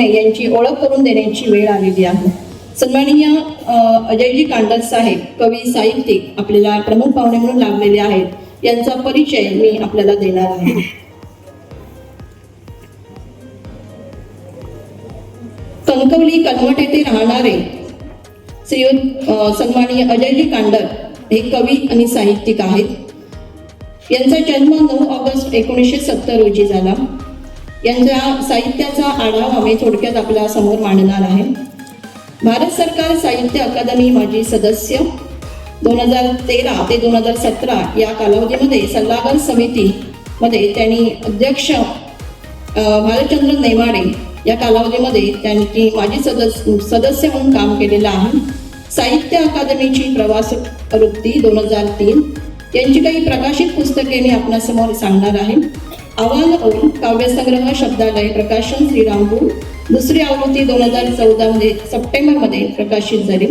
सोनवणे यांची ओळख करून देण्याची वेळ आलेली आहे. सन्माननीय अजयजी कांडल साहेब कवी साहित्यिक आपल्याला प्रमुख पाहुणे म्हणून लाभलेले आहेत. यांचा परिचय मी आपल्याला देणार आहे. कणकवली कलमट येथे राहणारे श्रीयुत सन्माननीय अजयजी कांडल हे कवी आणि साहित्यिक आहेत. यांचा जन्म नऊ ऑगस्ट एकोणीसशे सत्तर रोजी झाला. यांच्या साहित्याचा आढावा मी थोडक्यात आपल्यासमोर मांडणार आहे. भारत सरकार साहित्य अकादमी माजी सदस्य दोन हजार तेरा ते दोन हजार सतरा या कालावधीमध्ये सल्लागार समितीमध्ये त्यांनी अध्यक्ष भालचंद्र नेमाडे या कालावधीमध्ये त्यांनी माजी सदस्य सदस्य म्हणून काम केलेलं आहे. साहित्य अकादमीची प्रवास वृत्ती दोन हजार तीन. यांची काही प्रकाशित पुस्तके मी आपल्यासमोर सांगणार आहे. आव्हान अरुण काव्यसंग्रह शब्दालय प्रकाशन श्रीरामपूर. दुसरी आवृत्ती दोन हजार चौदामध्ये सप्टेंबरमध्ये प्रकाशित झाली.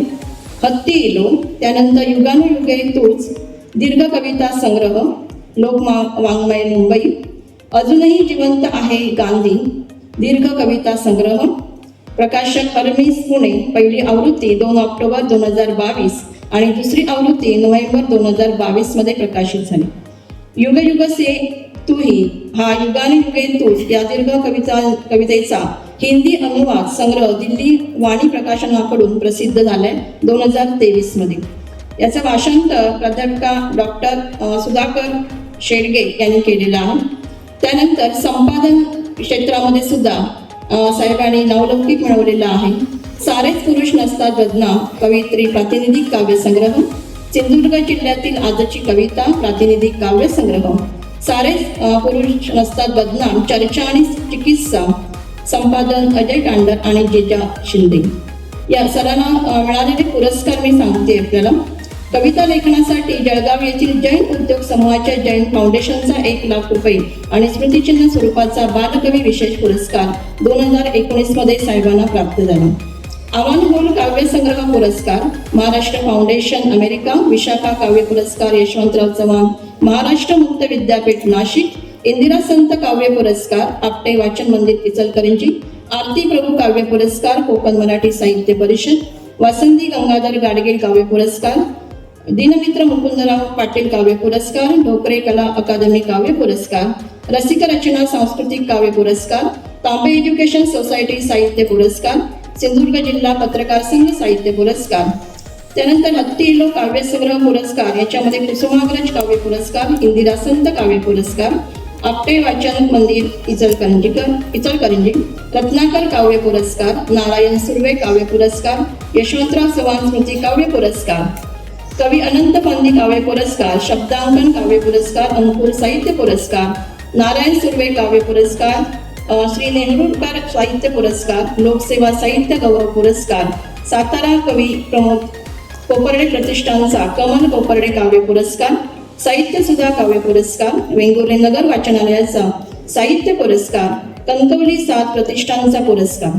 हत्ती इलो त्यानंतर युगानुयुगे तूच दीर्घ कविता संग्रह लोकमा वाङ्मय मुंबई. अजूनही जिवंत आहे गांधी दीर्घ कविता संग्रह. प्रकाशक हरमीस पुणे पहिली आवृत्ती दोन ऑक्टोबर दोन हजार बावीस आणि दुसरी आवृत्ती नोव्हेंबर दोन हजार बावीसमध्ये प्रकाशित झाली. युग युग से तूही हा युगाने युगे तूच या दीर्घ कविता कवितेचा हिंदी अनुवाद संग्रह दिल्ली वाणी प्रकाशनाकडून प्रसिद्ध झालाय दोन हजार तेवीसमध्ये. याचं भाषांतर प्राध्यापिका डॉक्टर सुधाकर शेडगे यांनी केलेलं आहे. त्यानंतर संपादन क्षेत्रामध्ये सुद्धा साहेबांनी नावलौकिक मिळवलेला आहे. सारेच पुरुष नसतात बदनाम कवित्री प्रातिनिधिक काव्यसंग्रह. सिंधुदुर्ग जिल्ह्यातील आजची कविता प्रातिनिधिक काव्यसंग्रह. संग्रह सारे पुरुष नसतात बदनाम चर्चा आणि चिकित्सा. संपादन अजय टांडर आणि जेजा शिंदे. या सरांना मिळालेले पुरस्कार मी सांगते आपल्याला. कविता लेखनासाठी जळगाव येथील जैन उद्योग समूहाच्या जैन फाउंडेशनचा एक लाख रुपये आणि स्मृतिचिन्ह स्वरूपाचा बालकवी विशेष पुरस्कार दोन हजार एकोणीसमध्ये साहेबांना प्राप्त झाला. आव्हान काव्यसंग्रह काव्य संग्रह पुरस्कार महाराष्ट्र फाउंडेशन अमेरिका विशाखा काव्य पुरस्कार यशवंतराव चव्हाण महाराष्ट्र मुक्त विद्यापीठ नाशिक इंदिरा संत काव्य पुरस्कार आपटे वाचन मंदिर इचलकरंजी आरती प्रभू काव्य पुरस्कार कोकण मराठी साहित्य परिषद वासंती गंगाधर गाडगीळ काव्य पुरस्कार दिनमित्र मुकुंदराव पाटील काव्य पुरस्कार ढोकरे कला अकादमी काव्य पुरस्कार रसिक रचना सांस्कृतिक काव्य पुरस्कार तांबे एज्युकेशन सोसायटी साहित्य पुरस्कार सिंधुदुर्ग जिल्हा पत्रकार संघ साहित्य पुरस्कार. त्यानंतर हत्ती इलो काव्यसंग्रह पुरस्कार याच्यामध्ये कुसुमाग्रज काव्य पुरस्कार इंदिरा संत काव्य पुरस्कार आपटे वाचन मंदिर इचलकरंजीकर इचलकरंजी रत्नाकर काव्य पुरस्कार नारायण सुर्वे काव्य पुरस्कार यशवंतराव चव्हाण स्मृती काव्य पुरस्कार. कवी अनंत पंदी काव्य पुरस्कार शब्दांकन काव्य पुरस्कार अंकुर साहित्य पुरस्कार नारायण सुर्वे काव्य पुरस्कार श्री नेहरूरकर साहित्य पुरस्कार लोकसेवा साहित्य गौरव पुरस्कार सातारा कवी प्रमोद कोपर्डे प्रतिष्ठानचा कमल कोपर्डे काव्य पुरस्कार साहित्य सुधा काव्य पुरस्कार वेंगुर्ले नगर वाचनालयाचा साहित्य पुरस्कार कणकवली सात प्रतिष्ठानचा पुरस्कार.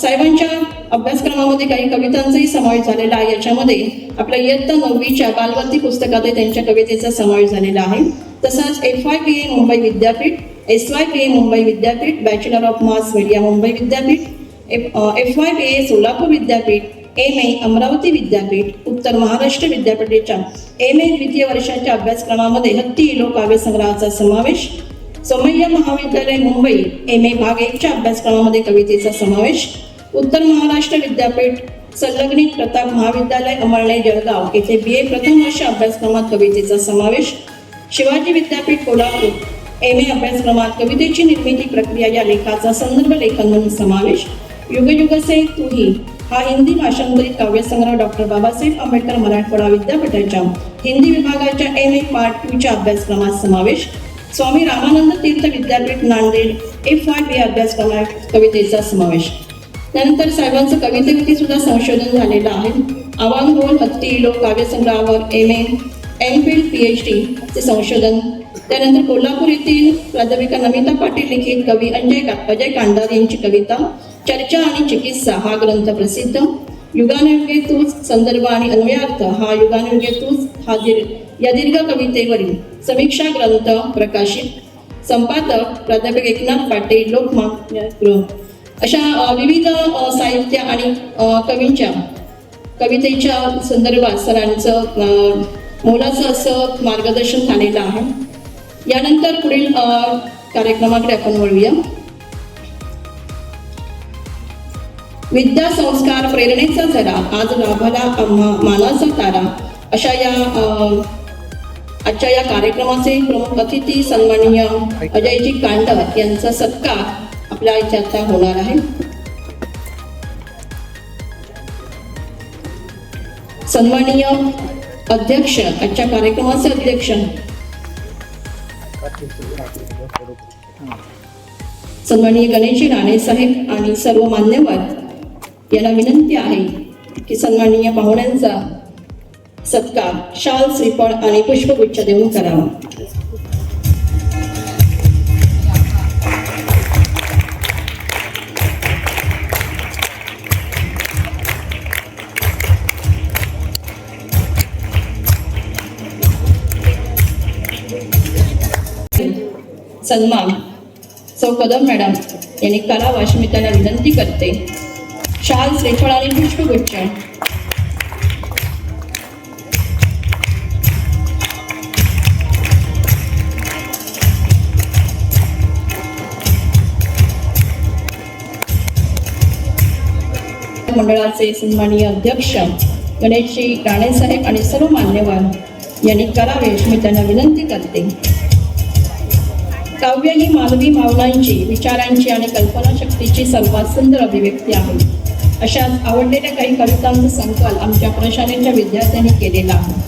साहेबांच्या अभ्यासक्रमामध्ये काही कवितांचाही समावेश झालेला आहे. याच्यामध्ये आपल्या इयत्ता नववीच्या बालवंती पुस्तकातही त्यांच्या कवितेचा समावेश झालेला आहे. तसंच F I P A Mumbai विद्यापीठ S Y P A Mumbai विद्यापीठ bachelor of mass media Mumbai विद्यापीठ F Y P A Solapur विद्यापीठ एम ए अमरावती विद्यापीठ उत्तर महाराष्ट्र विद्यापीठाच्या एम ए द्वितीय वर्षाच्या अभ्यासक्रमामध्ये हत्ती इलो काव्यसंग्रहाचा समावेश सोमय्या महाविद्यालय मुंबई एम ए भाग एकच्या अभ्यासक्रमामध्ये कवितेचा समावेश उत्तर महाराष्ट्र विद्यापीठ संलग्नित प्रताप महाविद्यालय अमळणे जळगाव येथे बी ए प्रथम वर्ष अभ्यासक्रमात कवितेचा समावेश शिवाजी विद्यापीठ कोल्हापूर एम ए अभ्यासक्रमात कवितेची निर्मिती प्रक्रिया या लेखाचा संदर्भ लेखन म्हणून समावेश. युगयुगसे तुही हा. हिंदी भाषांतरित काव्यसंग्रह डॉक्टर बाबासाहेब आंबेडकर मराठवाडा विद्यापीठाच्या हिंदी विभागाच्या एम ए पार्ट टूच्या अभ्यासक्रमात समावेश. स्वामी रामानंद तीर्थ विद्यापीठ नांदेड एफ वाय बी अभ्यासक्रमात कवितेचा समावेश. त्यानंतर साहेबांचं कवितेवरती सुद्धा संशोधन झालेलं आहे. आव्हान हत्ती लोक काव्यसंग्रहावर M A M phil P H D चे संशोधन. त्यानंतर कोल्हापूर येथील प्राध्यापिका नमिता पाटील लिखित कवी अंजय अजय कांडार यांची कविता चर्चा आणि चिकित्सा हा ग्रंथ प्रसिद्ध. युगानुयुगे तूच संदर्भ आणि अन्वयार्थ हा युगानुयुगे तूच हा दीर्घ या दीर्घ कवितेवरील समीक्षा ग्रंथ प्रकाशित. संपादक प्राध्यापक एकनाथ पाटील लोकमान्य गृह अशा विविध साहित्य आणि कवींच्या कवितेच्या संदर्भात सरांचं मोलाचं असं मार्गदर्शन झालेलं आहे. यानंतर पुढील कार्यक्रमाकडे आपण वळूया. विद्या संस्कार प्रेरणेचा झरा आज लाभाला मानाचा तारा अशा या आजच्या या कार्यक्रमाचे प्रमुख अतिथी सन्माननीय अजयजी कांडर यांचा सत्कार आपल्या इथे होणार आहे. सन्माननीय अध्यक्ष आजच्या कार्यक्रमाचे अध्यक्ष सन्माननीय गणेशजी राणे साहेब आणि सर्व मान्यवर यांना विनंती आहे की सन्माननीय पाहुण्यांचा सत्कार शाल श्रीफळ आणि पुष्पगुच्छ देऊन करावा. सन्मान सौ कदम मॅडम यांनी करावा अशी मी त्यांना विनंती करते. शाल श्रेफळ आणि पुष्पगुच्छ. मंडळाचे सन्माननीय अध्यक्ष गणेशजी राणेसाहेब आणि सर्व मान्यवर यांनी करावे अशी मी त्यांना विनंती करते. काव्य ही मानवी भावनांची विचारांची आणि कल्पनाशक्तीची सर्वात सुंदर अभिव्यक्ती आहे. अशाच आवडलेल्या काही कवितांचा संकल आमच्या प्रशालेच्या विद्यार्थ्यांनी केलेला आहे.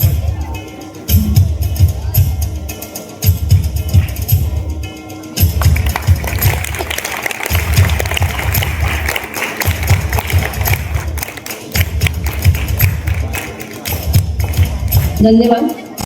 धन्यवाद.